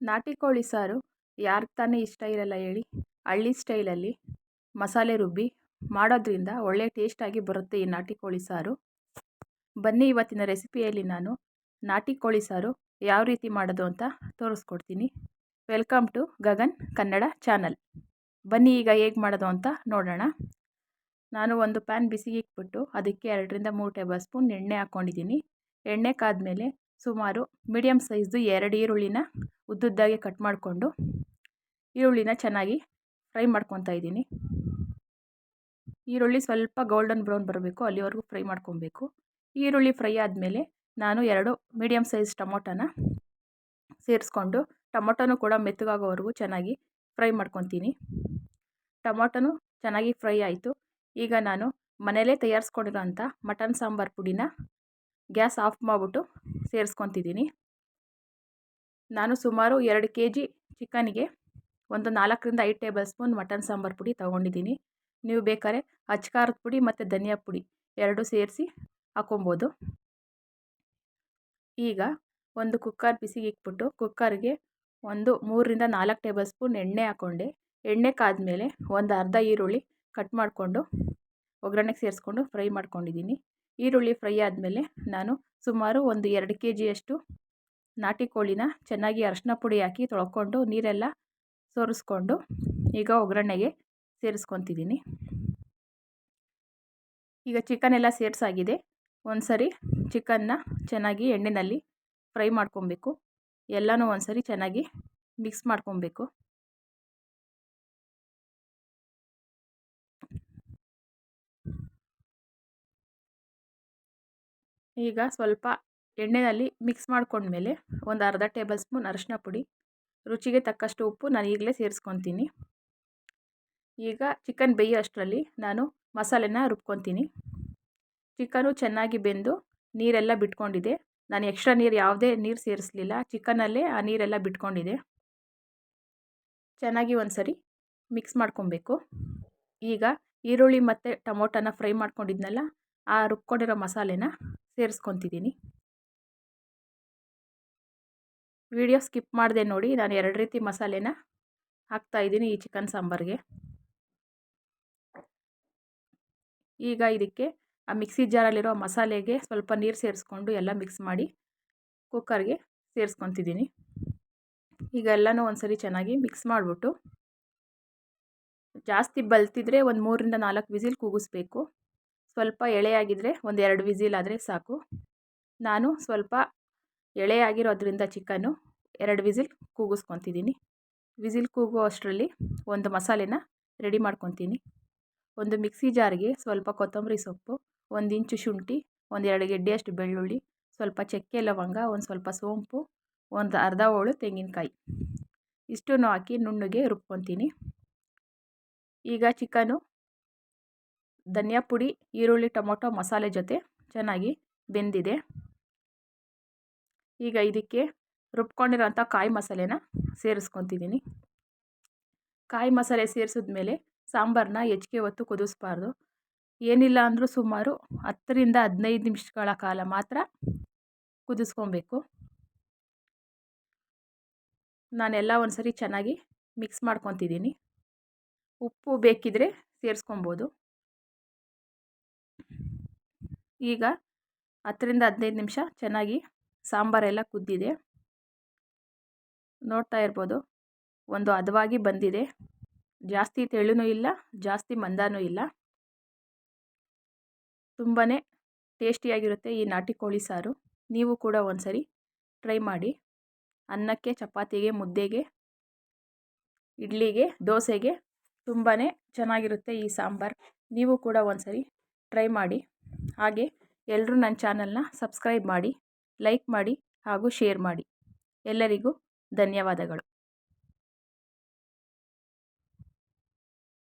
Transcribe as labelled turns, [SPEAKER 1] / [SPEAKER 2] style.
[SPEAKER 1] ನಾಟಿ ಕೋಳಿ ಸಾರು ಯಾರಿಗೆ ತಾನೇ ಇಷ್ಟ ಇರಲ್ಲ ಹೇಳಿ. ಹಳ್ಳಿ ಸ್ಟೈಲಲ್ಲಿ ಮಸಾಲೆ ರುಬ್ಬಿ ಮಾಡೋದ್ರಿಂದ ಒಳ್ಳೆ ಟೇಸ್ಟಾಗಿ ಬರುತ್ತೆ ಈ ನಾಟಿ ಕೋಳಿ ಸಾರು. ಬನ್ನಿ ಇವತ್ತಿನ ರೆಸಿಪಿಯಲ್ಲಿ ನಾನು ನಾಟಿ ಕೋಳಿ ಸಾರು ಯಾವ ರೀತಿ ಮಾಡೋದು ಅಂತ ತೋರಿಸ್ಕೊಡ್ತೀನಿ. Welcome to Gagan Kannada channel ಬನ್ನಿ ಈಗ ಹೇಗೆ ಮಾಡೋದು ಅಂತ ನೋಡೋಣ. ನಾನು ಒಂದು ಪ್ಯಾನ್ ಬಿಸಿಗೆ ಇಟ್ಬಿಟ್ಟು ಅದಕ್ಕೆ ಎರಡರಿಂದ ಮೂರು ಟೇಬಲ್ ಸ್ಪೂನ್ ಎಣ್ಣೆ ಹಾಕ್ಕೊಂಡಿದ್ದೀನಿ ಎಣ್ಣೆ ಕಾದ್ಮೇಲೆ ಸುಮಾರು ಮೀಡಿಯಮ್ ಸೈಜ್ದು ಎರಡು ಈರುಳ್ಳಿನ ಉದ್ದುದ್ದಾಗಿ ಕಟ್ ಮಾಡಿಕೊಂಡು ಈರುಳ್ಳಿನ ಚೆನ್ನಾಗಿ ಫ್ರೈ ಮಾಡ್ಕೊತಾ ಇದ್ದೀನಿ. ಈರುಳ್ಳಿ ಸ್ವಲ್ಪ ಗೋಲ್ಡನ್ ಬ್ರೌನ್ ಬರಬೇಕು, ಅಲ್ಲಿವರೆಗೂ ಫ್ರೈ ಮಾಡ್ಕೊಬೇಕು. ಈರುಳ್ಳಿ ಫ್ರೈ ಆದಮೇಲೆ ನಾನು ಎರಡು ಮೀಡಿಯಮ್ ಸೈಜ್ ಟೊಮೊಟೊನ ಸೇರಿಸ್ಕೊಂಡು, ಟೊಮೊಟೊನೂ ಕೂಡ ಮೆತ್ತಗಾಗೋವರೆಗೂ ಚೆನ್ನಾಗಿ ಫ್ರೈ ಮಾಡ್ಕೊತೀನಿ. ಟೊಮೊಟೊನು ಚೆನ್ನಾಗಿ ಫ್ರೈ ಆಯಿತು. ಈಗ ನಾನು ಮನೇಲೇ ತಯಾರಿಸ್ಕೊಂಡಿರೋಂಥ ಮಟನ್ ಸಾಂಬಾರು ಪುಡಿನ ಗ್ಯಾಸ್ ಆಫ್ ಮಾಡಿಬಿಟ್ಟು ಸೇರಿಸ್ಕೊತಿದ್ದೀನಿ. ನಾನು ಸುಮಾರು ಎರಡು ಕೆ ಜಿ ಚಿಕನ್ಗೆ ಒಂದು ನಾಲ್ಕರಿಂದ ಐದು ಟೇಬಲ್ ಸ್ಪೂನ್ ಮಟನ್ ಸಾಂಬಾರು ಪುಡಿ ತೊಗೊಂಡಿದ್ದೀನಿ. ನೀವು ಬೇಕಾದ್ರೆ ಅಚ್ಕಾರದ ಪುಡಿ ಮತ್ತು ಧನಿಯಾ ಪುಡಿ ಎರಡು ಸೇರಿಸಿ ಹಾಕೊಬೋದು ಈಗ ಒಂದು ಕುಕ್ಕರ್ ಬಿಸಿಗೆ ಇಕ್ಬಿಟ್ಟು ಕುಕ್ಕರ್ಗೆ ಒಂದು ಮೂರರಿಂದ ನಾಲ್ಕು ಟೇಬಲ್ ಸ್ಪೂನ್ ಎಣ್ಣೆ ಹಾಕ್ಕೊಂಡೆ. ಎಣ್ಣೆ ಕಾದ್ಮೇಲೆ ಒಂದು ಅರ್ಧ ಈರುಳ್ಳಿ ಕಟ್ ಮಾಡಿಕೊಂಡು ಒಗ್ಗರಣೆಗೆ ಸೇರಿಸ್ಕೊಂಡು ಫ್ರೈ ಮಾಡ್ಕೊಂಡಿದ್ದೀನಿ. ಈರುಳ್ಳಿ ಫ್ರೈ ಆದಮೇಲೆ ನಾನು ಸುಮಾರು ಒಂದು ಎರಡು ಕೆ ಜಿಯಷ್ಟು ನಾಟಿ ಕೋಳಿನ ಚೆನ್ನಾಗಿ ಅರಶಿನ ಪುಡಿ ಹಾಕಿ ತೊಳ್ಕೊಂಡು ನೀರೆಲ್ಲ ಸೋರಿಸ್ಕೊಂಡು ಈಗ ಒಗ್ಗರಣೆಗೆ ಸೇರಿಸ್ಕೊತಿದ್ದೀನಿ. ಈಗ ಚಿಕನ್ ಎಲ್ಲ ಸೇರಿಸಾಗಿದೆ. ಒಂದು ಸರಿ ಚಿಕನ್ನ ಚೆನ್ನಾಗಿ ಎಣ್ಣೆಯಲ್ಲಿ ಫ್ರೈ ಮಾಡ್ಕೊಬೇಕು. ಎಲ್ಲನೂ ಒಂದು ಸರಿ ಚೆನ್ನಾಗಿ ಮಿಕ್ಸ್ ಮಾಡ್ಕೊಬೇಕು. ಈಗ ಸ್ವಲ್ಪ ಎಣ್ಣೆಯಲ್ಲಿ ಮಿಕ್ಸ್ ಮಾಡ್ಕೊಂಡ್ಮೇಲೆ ಒಂದು ಅರ್ಧ ಟೇಬಲ್ ಸ್ಪೂನ್ ಅರಶಿನ ಪುಡಿ, ರುಚಿಗೆ ತಕ್ಕಷ್ಟು ಉಪ್ಪು ನಾನು ಈಗಲೇ ಸೇರಿಸ್ಕೊತೀನಿ. ಈಗ ಚಿಕನ್ ಬೇಯೋ ಅಷ್ಟರಲ್ಲಿ ನಾನು ಮಸಾಲೆನ ರುಬ್ಕೊತೀನಿ. ಚಿಕನು ಚೆನ್ನಾಗಿ ಬೆಂದು ನೀರೆಲ್ಲ ಬಿಟ್ಕೊಂಡಿದೆ. ನಾನು ಎಕ್ಸ್ಟ್ರಾ ನೀರು ಯಾವುದೇ ನೀರು ಸೇರಿಸಲಿಲ್ಲ. ಚಿಕನಲ್ಲೇ ಆ ನೀರೆಲ್ಲ ಬಿಟ್ಕೊಂಡಿದೆ. ಚೆನ್ನಾಗಿ ಒಂದು ಸರಿ ಮಿಕ್ಸ್ ಮಾಡ್ಕೊಬೇಕು. ಈಗ ಈರುಳ್ಳಿ ಮತ್ತು ಟೊಮೊಟೊನ ಫ್ರೈ ಮಾಡ್ಕೊಂಡಿದ್ನಲ್ಲ, ಆ ರುಬ್ಕೊಂಡಿರೋ ಮಸಾಲೆನ ಸೇರಿಸ್ಕೊತಿದ್ದೀನಿ. ವಿಡಿಯೋ ಸ್ಕಿಪ್ ಮಾಡಿದೆ ನೋಡಿ, ನಾನು ಎರಡು ರೀತಿ ಮಸಾಲೆನ ಹಾಕ್ತಾಯಿದ್ದೀನಿ ಈ ಚಿಕನ್ ಸಾಂಬಾರಿಗೆ. ಈಗ ಇದಕ್ಕೆ ಆ ಮಿಕ್ಸಿ ಜಾರಲ್ಲಿರೋ ಮಸಾಲೆಗೆ ಸ್ವಲ್ಪ ನೀರು ಸೇರಿಸ್ಕೊಂಡು ಎಲ್ಲ ಮಿಕ್ಸ್ ಮಾಡಿ ಕುಕ್ಕರ್ಗೆ ಸೇರಿಸ್ಕೊತಿದ್ದೀನಿ. ಈಗ ಎಲ್ಲನೂ ಒಂದ್ಸರಿ ಚೆನ್ನಾಗಿ ಮಿಕ್ಸ್ ಮಾಡಿಬಿಟ್ಟು ಜಾಸ್ತಿ ಬಲ್ತಿದ್ರೆ ಒಂದು ಮೂರರಿಂದ ನಾಲ್ಕು ವಿಸಿಲ್ ಕೂಗಿಸ್ಬೇಕು. ಸ್ವಲ್ಪ ಎಳೆಯಾಗಿದ್ದರೆ ಒಂದು ಎರಡು ವಿಸಿಲ್ ಆದರೆ ಸಾಕು. ನಾನು ಸ್ವಲ್ಪ ಎಳೆಯಾಗಿರೋದ್ರಿಂದ ಚಿಕನ್ನು ಎರಡು ವಿಸಿಲ್ ಕೂಗಿಸ್ಕೊತಿದ್ದೀನಿ. ವಿಸಿಲ್ ಕೂಗೋ ಅಷ್ಟರಲ್ಲಿ ಒಂದು ಮಸಾಲೆನ ರೆಡಿ ಮಾಡ್ಕೊತೀನಿ. ಒಂದು ಮಿಕ್ಸಿ ಜಾರ್ಗೆ ಸ್ವಲ್ಪ ಕೊತ್ತಂಬರಿ ಸೊಪ್ಪು, ಒಂದು ಇಂಚು ಶುಂಠಿ, ಒಂದು ಎರಡು ಗೆಡ್ಡೆಯಷ್ಟು ಬೆಳ್ಳುಳ್ಳಿ, ಸ್ವಲ್ಪ ಚಕ್ಕೆ ಲವಂಗ, ಒಂದು ಸ್ವಲ್ಪ ಸೋಂಪು, ಒಂದು ಅರ್ಧ ಹೋಳು ತೆಂಗಿನಕಾಯಿ. ಇಷ್ಟನ್ನು ಹಾಕಿ ನುಣ್ಣಗೆ ರುಬ್ಕೊತೀನಿ. ಈಗ ಚಿಕನು ಧನಿಯಾ ಪುಡಿ, ಈರುಳ್ಳಿ, ಟೊಮೊಟೊ, ಮಸಾಲೆ ಜೊತೆ ಚೆನ್ನಾಗಿ ಬೆಂದಿದೆ. ಈಗ ಇದಕ್ಕೆ ರುಬ್ಕೊಂಡಿರೋಂಥ ಕಾಯಿ ಮಸಾಲೆನ ಸೇರಿಸ್ಕೊತಿದ್ದೀನಿ. ಕಾಯಿ ಮಸಾಲೆ ಸೇರಿಸಿದ್ಮೇಲೆ ಸಾಂಬಾರನ್ನ ಹೆಚ್ಚಿಗೆ ಹೊತ್ತು ಕುದಿಸ್ಬಾರ್ದು. ಏನಿಲ್ಲ ಅಂದರೂ ಸುಮಾರು ಹತ್ತರಿಂದ ಹದಿನೈದು ನಿಮಿಷಗಳ ಕಾಲ ಮಾತ್ರ ಕುದಿಸ್ಕೊಬೇಕು. ನಾನೆಲ್ಲ ಒಂದು ಸರಿ ಚೆನ್ನಾಗಿ ಮಿಕ್ಸ್ ಮಾಡ್ಕೊತಿದ್ದೀನಿ. ಉಪ್ಪು ಬೇಕಿದ್ದರೆ ಸೇರಿಸ್ಕೊಬೋದು. ಈಗ ಹತ್ತರಿಂದ ಹದಿನೈದು ನಿಮಿಷ ಚೆನ್ನಾಗಿ ಸಾಂಬಾರೆಲ್ಲ ಕುದ್ದಿದೆ. ನೋಡ್ತಾ ಇರ್ಬೋದು. ಒಂದು ಹದವಾಗಿ ಬಂದಿದೆ. ಜಾಸ್ತಿ ತೆಳುನೂ ಇಲ್ಲ, ಜಾಸ್ತಿ ಮಂದನೂ ಇಲ್ಲ. ತುಂಬಾ ಟೇಸ್ಟಿಯಾಗಿರುತ್ತೆ ಈ ನಾಟಿ ಕೋಳಿ ಸಾರು. ನೀವು ಕೂಡ ಒಂದ್ಸರಿ ಟ್ರೈ ಮಾಡಿ. ಅನ್ನಕ್ಕೆ, ಚಪಾತಿಗೆ, ಮುದ್ದೆಗೆ, ಇಡ್ಲಿಗೆ, ದೋಸೆಗೆ ತುಂಬಾ ಚೆನ್ನಾಗಿರುತ್ತೆ ಈ ಸಾಂಬಾರು. ನೀವು ಕೂಡ ಒಂದ್ಸರಿ ಟ್ರೈ ಮಾಡಿ. ಹಾಗೆ ಎಲ್ಲರೂ ನನ್ನ ಚಾನಲ್ನ ಸಬ್ಸ್ಕ್ರೈಬ್ ಮಾಡಿ ಲೈಕ್ ಮಾಡಿ ಹಾಗೂ ಶೇರ್ ಮಾಡಿ. ಎಲ್ಲರಿಗೂ ಧನ್ಯವಾದಗಳು.